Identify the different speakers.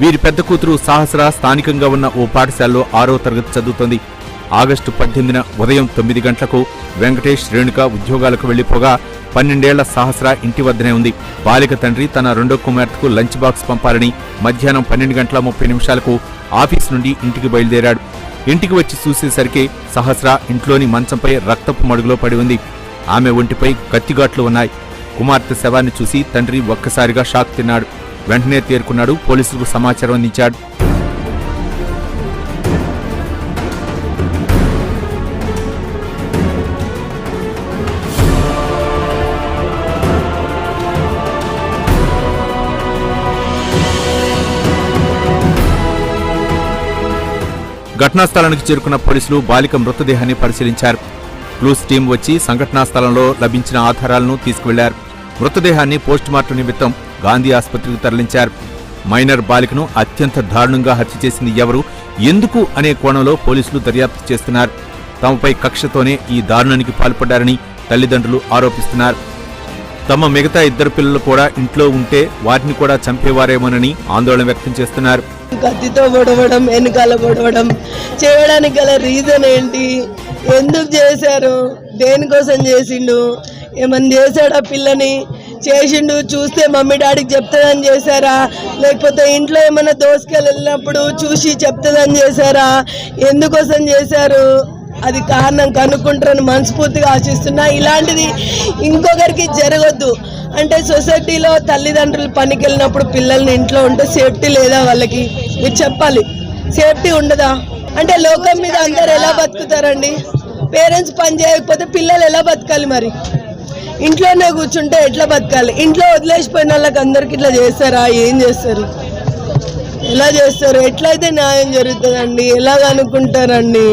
Speaker 1: వీరి పెద్ద కూతురు సహస్ర స్థానికంగా ఉన్న ఓ పాఠశాలలో ఆరో తరగతి చదువుతోంది. ఆగస్టు పద్దెనిమిదిన ఉదయం తొమ్మిది గంటలకు వెంకటేష్ రేణుక ఉద్యోగాలకు వెళ్ళిపోగా పన్నెండేళ్ళ సహస్ర ఇంటి వద్దనే ఉంది. బాలిక తండ్రి తన రెండో కుమార్తెకు లంచ్ బాక్స్ పంపాలని మధ్యాహ్నం పన్నెండు గంటల ముప్పై నిమిషాలకు ఆఫీస్ నుండి ఇంటికి బయలుదేరాడు. ఇంటికి వచ్చి చూసేసరికి సహస్ర ఇంట్లోని మంచంపై రక్తపు మడుగులో పడి ఉంది. ఆమె ఒంటిపై కత్తిఘాట్లు ఉన్నాయి. కుమార్తె శవాన్ని చూసి తండ్రి ఒక్కసారిగా షాక్ తిన్నాడు. వెంటనే తేరుకున్నాడు. పోలీసులకు సమాచారం అందించాడు. ఘటనా స్థలానికి చేరుకున్న పోలీసులు బాలిక మృతదేహాన్ని పరిశీలించారు. క్లూస్ టీం వచ్చి సంఘటనా స్థలంలో లభించిన ఆధారాలను తీసుకువెళ్ళారు. మృతదేహాన్ని పోస్టుమార్టం నిమిత్తం గాంధీ ఆసుపత్రికి తరలించారు. మైనర్ బాలికను అత్యంత దారుణంగా హత్య చేసింది ఎవరు? ఎందుకు? అనే కోణంలో పోలీసులు దర్యాప్తు చేస్తున్నారు. తమపై కక్షతోనే ఈ దారుణానికి పాల్పడ్డారని తల్లిదండ్రులు ఆరోపిస్తున్నారు. తమ మిగతా ఇద్దరు పిల్లలు కూడా ఇంట్లో ఉంటే వారిని కూడా చంపేవారేమోనని ఆందోళన వ్యక్తం చేస్తున్నారు.
Speaker 2: కత్తితో పొడవడం వెనకాల పొడవడం చేయడానికి గల రీజన్ ఏంటి? ఎందుకు చేశారు? దేనికోసం చేసిండు? ఏమన్నా చేశాడా పిల్లని? చేసిండు చూస్తే మమ్మీ డాడీకి చెప్తుందని చేశారా? లేకపోతే ఇంట్లో ఏమైనా దోసుకెళ్ళి వెళ్ళినప్పుడు చూసి చెప్తుందని చేశారా? ఎందుకోసం చేశారు? అది కారణం కనుక్కుంటారని మనస్ఫూర్తిగా ఆశిస్తున్నా. ఇలాంటిది ఇంకొకరికి జరగద్దు. అంటే సొసైటీలో తల్లిదండ్రులు పనికి వెళ్ళినప్పుడు పిల్లల్ని ఇంట్లో ఉంటే సేఫ్టీ లేదా వాళ్ళకి? మీరు చెప్పాలి. సేఫ్టీ ఉండదా? అంటే లోకం మీద అందరు ఎలా బతుకుతారండి? పేరెంట్స్ పని చేయకపోతే పిల్లలు ఎలా బతకాలి మరి? ఇంట్లోనే కూర్చుంటే ఎట్లా బతకాలి? ఇంట్లో వదిలేసిపోయిన వాళ్ళకి అందరికి ఇట్లా చేస్తారా? ఏం చేస్తారు? ఎలా చేస్తారు? ఎట్లయితే న్యాయం జరుగుతుందండి? ఎలా అనుకుంటారండి?